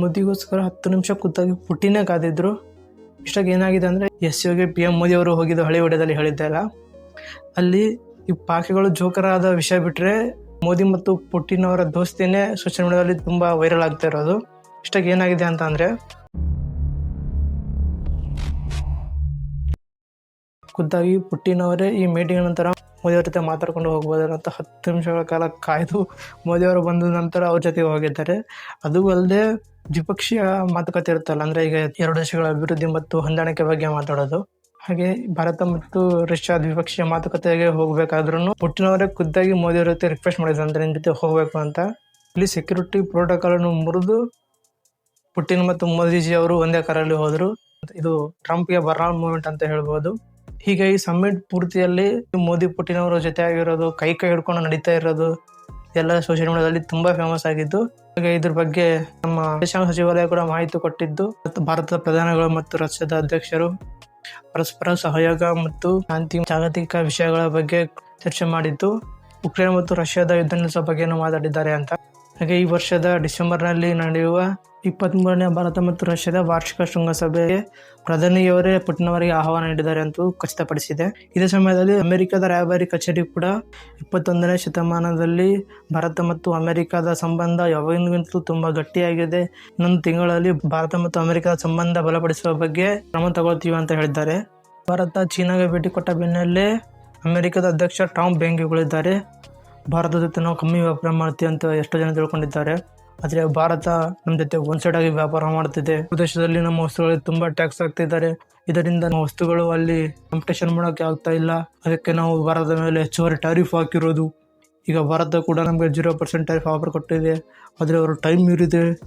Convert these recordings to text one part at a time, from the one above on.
ಮೋದಿಗೋಸ್ಕರ ಹತ್ತು ನಿಮಿಷ ಕೂತಾಗಿ ಪುಟ್ಟಿನೇ ಕಾದಿದ್ರು. ಇಷ್ಟಾಗಿ ಏನಾಗಿದೆ ಅಂದರೆ yes Yogi P M Modi ಅವರು ಹೋಗಿದ್ದು ಹಳೆ ಒಡೆದಲ್ಲಿ ಹೇಳಿದ್ದೆಲ್ಲ ಅಲ್ಲಿ. ಈ ಪಾಕಿಗಳು ಜೋಕರಾದ ವಿಷಯ ಬಿಟ್ಟರೆ ಮೋದಿ ಮತ್ತು ಪುಟಿನ್ ಅವರ ದೋಸ್ತಿನೇ ಸೋಷಿಯಲ್ ಮೀಡಿಯಾದಲ್ಲಿ ತುಂಬ ವೈರಲ್ ಆಗ್ತಾ ಇರೋದು. ಇಷ್ಟಾಗಿ ಏನಾಗಿದೆ ಅಂತ ಅಂದರೆ ಖುದ್ದಾಗಿ ಪುಟ್ಟಿನವರೇ ಈ ಮೀಟಿಂಗ್ ನಂತರ ಮೋದಿ ಅವ್ರ ಜೊತೆ ಮಾತಾಡ್ಕೊಂಡು ಹೋಗ್ಬೋದು ಅಂತ ಹತ್ತು ನಿಮಿಷಗಳ ಕಾಲ ಕಾಯ್ದು ಮೋದಿ ಅವರು ಬಂದ ನಂತರ ಅವ್ರ ಜೊತೆಗೆ ಹೋಗಿದ್ದಾರೆ. ಅದು ಅಲ್ಲದೆ ದ್ವಿಪಕ್ಷೀಯ ಮಾತುಕತೆ ಇರುತ್ತಲ್ಲ, ಅಂದರೆ ಈಗ ಎರಡು ದೇಶಗಳ ಅಭಿವೃದ್ಧಿ ಮತ್ತು ಹೊಂದಾಣಿಕೆ ಬಗ್ಗೆ ಮಾತಾಡೋದು. ಹಾಗೆ ಭಾರತ ಮತ್ತು ರಷ್ಯಾ ದ್ವಿಪಕ್ಷೀಯ ಮಾತುಕತೆಗೆ ಹೋಗ್ಬೇಕಾದ್ರೂ ಅವರೇ ಖುದ್ದಾಗಿ ಮೋದಿ ಅವ್ರ ಜೊತೆ ರಿಕ್ವೆಸ್ಟ್ ಮಾಡಿದ್ರು ಅಂದ್ರೆ ನಿಮ್ಮ ಜೊತೆ ಹೋಗಬೇಕು ಅಂತ. ಇಲ್ಲಿ ಸೆಕ್ಯೂರಿಟಿ ಪ್ರೋಟೋಕಾಲ್ ಅನ್ನು ಮುರಿದು ಪುಟಿನ್ ಮತ್ತು ಮೋದಿಜಿ ಅವರು ಒಂದೇ ಕಾರಲ್ಲಿ ಹೋದರು. ಇದು ಟ್ರಂಪ್ಗೆ ಬರ್ನಾಲ್ ಮೂವ್ಮೆಂಟ್ ಅಂತ ಹೇಳ್ಬೋದು. ಹೀಗೆ ಸಮ್ಮಿಟ್ ಪೂರ್ತಿಯಲ್ಲಿ ಮೋದಿ ಪುಟಿನ್ ಅವರ ಜೊತೆ ಆಗಿರೋದು ಕೈ ಕೈ ಹಿಡ್ಕೊಂಡು ನಡೀತಾ ಇರೋದು, ಎಲ್ಲ ಸೋಷಿಯಲ್ ಮೀಡಿಯಾದಲ್ಲಿ ತುಂಬಾ ಫೇಮಸ್ ಆಗಿದ್ದು, ಹಾಗೆ ಇದ್ರ ಬಗ್ಗೆ ನಮ್ಮ ವಿದೇಶಾಂಗ ಸಚಿವಾಲಯ ಕೂಡ ಮಾಹಿತಿ ಕೊಟ್ಟಿದ್ದು, ಮತ್ತು ಭಾರತದ ಪ್ರಧಾನಿಗಳು ಮತ್ತು ರಷ್ಯಾದ ಅಧ್ಯಕ್ಷರು ಪರಸ್ಪರ ಸಹಯೋಗ ಮತ್ತು ಶಾಂತಿ ಜಾಗತಿಕ ವಿಷಯಗಳ ಬಗ್ಗೆ ಚರ್ಚೆ ಮಾಡಿದ್ದು, ಉಕ್ರೇನ್ ಮತ್ತು ರಷ್ಯಾದ ಯುದ್ಧ ನಿಲ್ಲಿಸೋ ಬಗ್ಗೆನೂ ಮಾತಾಡಿದ್ದಾರೆ ಅಂತ. ಹಾಗೆ ಈ ವರ್ಷದ ಡಿಸೆಂಬರ್ನಲ್ಲಿ ನಡೆಯುವ ಇಪ್ಪತ್ತ್ಮೂರನೇ ಭಾರತ ಮತ್ತು ರಷ್ಯಾದ ವಾರ್ಷಿಕ ಶೃಂಗಸಭೆಗೆ ಪ್ರಧಾನಿಯವರೇ ಪುಟಿನ್ ಆಹ್ವಾನ ನೀಡಿದ್ದಾರೆ ಅಂತ ಖಚಿತಪಡಿಸಿದೆ. ಇದೇ ಸಮಯದಲ್ಲಿ ಅಮೆರಿಕದ ರಾಯಭಾರಿ ಕಚೇರಿ ಕೂಡ ಇಪ್ಪತ್ತೊಂದನೇ ಶತಮಾನದಲ್ಲಿ ಭಾರತ ಮತ್ತು ಅಮೆರಿಕದ ಸಂಬಂಧ ಯಾವಾಗಿಂತಲೂ ತುಂಬ ಗಟ್ಟಿಯಾಗಿದೆ. ಇನ್ನೊಂದು ತಿಂಗಳಲ್ಲಿ ಭಾರತ ಮತ್ತು ಅಮೆರಿಕದ ಸಂಬಂಧ ಬಲಪಡಿಸುವ ಬಗ್ಗೆ ಕ್ರಮ ತಗೊಳ್ತೀವಿ ಅಂತ ಹೇಳಿದ್ದಾರೆ. ಭಾರತ ಚೀನಾಗೆ ಭೇಟಿ ಕೊಟ್ಟ ಬೆನ್ನಲ್ಲೇ ಅಮೆರಿಕದ ಅಧ್ಯಕ್ಷ ಟಾಮ್ ಬೆಂಗಿಗಳಿದ್ದಾರೆ ಭಾರತದ ಜೊತೆ ನಾವು ಕಮ್ಮಿ ವ್ಯಾಪಾರ ಮಾಡ್ತೀವಿ ಅಂತ ಎಷ್ಟೋ ಜನ ತಿಳ್ಕೊಂಡಿದ್ದಾರೆ. ಆದರೆ ಭಾರತ ನಮ್ಮ ಜೊತೆ ಒನ್ ಸೈಡ್ ಆಗಿ ವ್ಯಾಪಾರ ಮಾಡ್ತಿದೆ. ದೇಶದಲ್ಲಿ ನಮ್ಮ ವಸ್ತುಗಳಿಗೆ ತುಂಬಾ ಟ್ಯಾಕ್ಸ್ ಹಾಕ್ತಿದ್ದಾರೆ. ಇದರಿಂದ ನಮ್ಮ ವಸ್ತುಗಳು ಅಲ್ಲಿ ಕಾಂಪಿಟೇಷನ್ ಮಾಡೋಕೆ ಆಗ್ತಾ ಇಲ್ಲ. ಅದಕ್ಕೆ ನಾವು ಭಾರತದ ಮೇಲೆ ಹೆಚ್ಚುವರಿ ಟಾರಿಫ್ ಹಾಕಿರೋದು. ಈಗ ಭಾರತ ಕೂಡ ನಮಗೆ ಜೀರೋ ಪರ್ಸೆಂಟ್ ಟಾರಿಫ್ ಆಫರ್ ಕೊಟ್ಟಿದೆ. ಆದರೆ ಅವರು ಟೈಮ್ ಮೀರಿದೆ.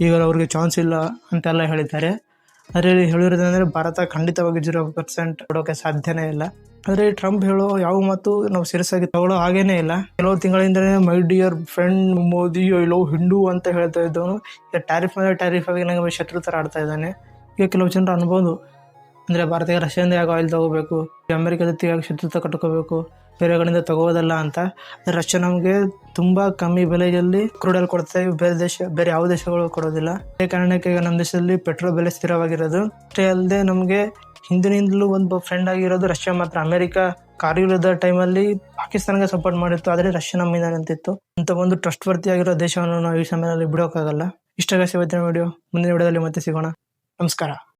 ಈಗ ಅವ್ರಿಗೆ ಚಾನ್ಸ್ ಇಲ್ಲ ಅಂತೆಲ್ಲ ಹೇಳಿದ್ದಾರೆ. ಅದರಲ್ಲಿ ಹೇಳಿರೋದಂದರೆ ಹೇಳಿರೋದಂದ್ರೆ ಭಾರತ ಖಂಡಿತವಾಗಿ ಜೀರೋ ಪರ್ಸೆಂಟ್ ಕೊಡೋಕೆ ಸಾಧ್ಯನೇ ಇಲ್ಲ. ಆದರೆ ಟ್ರಂಪ್ ಹೇಳೋ ಯಾವ ಮಾತು ನಾವು ಸೀರಿಯಸ್ ಆಗಿ ತಗೊಳ್ಳೋ ಹಾಗೇನೇ ಇಲ್ಲ. ಕೆಲವು ತಿಂಗಳಿಂದಲೇ ಮೈ ಡಿಯರ್ ಫ್ರೆಂಡ್ ಮೋದಿ ಲೋ ಹಿಂಡು ಅಂತ ಹೇಳ್ತಾ ಇದ್ದವನು. ಈಗ ಟ್ಯಾರಿಫ್ ಮೇಲೆ ಟ್ಯಾರಿಫ್ ಆಗಿ ನಮಗೆ ಶತ್ರು ಥರ ಆಡ್ತಾ ಇದ್ದಾನೆ. ಈಗ ಕೆಲವು ಜನರು ಅನ್ಬೋದು, ಅಂದರೆ ಭಾರತಕ್ಕೆ ರಷ್ಯಾದಿಂದ ಯಾಕೆ ಆಯಿಲ್ ತಗೋಬೇಕು? ಅಮೆರಿಕ ಜೊತೆ ಶತ್ರುತ ಕಟ್ಕೋಬೇಕು? ಬೇರೆ ಕಡೆಯಿಂದ ತಗೋದಲ್ಲ ಅಂತ. ರಷ್ಯಾ ನಮಗೆ ತುಂಬ ಕಮ್ಮಿ ಬೆಲೆಯಲ್ಲಿ ಕ್ರೂಡಲ್ ಕೊಡ್ತಾ ಬೇರೆ ದೇಶ, ಬೇರೆ ಯಾವ ದೇಶಗಳು ಕೊಡೋದಿಲ್ಲ. ಅದೇ ಕಾರಣಕ್ಕೆ ಈಗ ನಮ್ಮ ದೇಶದಲ್ಲಿ ಪೆಟ್ರೋಲ್ ಬೆಲೆ ಸ್ಥಿರವಾಗಿರೋದು. ಅಷ್ಟೇ ಅಲ್ಲದೆ ನಮಗೆ ಹಿಂದಿನಿಂದಲೂ ಒಂದು ಫ್ರೆಂಡ್ ಆಗಿರೋದು ರಷ್ಯಾ ಮಾತ್ರ. ಅಮೆರಿಕ ಕಾರ್ಯುದ್ಧದ ಟೈಮಲ್ಲಿ ಪಾಕಿಸ್ತಾನಗೆ ಸಪೋರ್ಟ್ ಮಾಡಿತ್ತು, ಆದರೆ ರಷ್ಯಾ ನಮ್ಮಿಂದ ನಿಂತಿತ್ತು ಅಂತ ಒಂದು ಟ್ರಸ್ಟ್ ವರ್ತಿ ಆಗಿರೋ ದೇಶವನ್ನು ನಾವು ಈ ಸಮಯದಲ್ಲಿ ಬಿಡೋಕ್ಕಾಗಲ್ಲ. ಇಷ್ಟ ಇವತ್ತಿನ ವಿಡಿಯೋ ಮುಂದಿನ ವಿಡಿಯೋದಲ್ಲಿ ಮತ್ತೆ ಸಿಗೋಣ. ನಮಸ್ಕಾರ.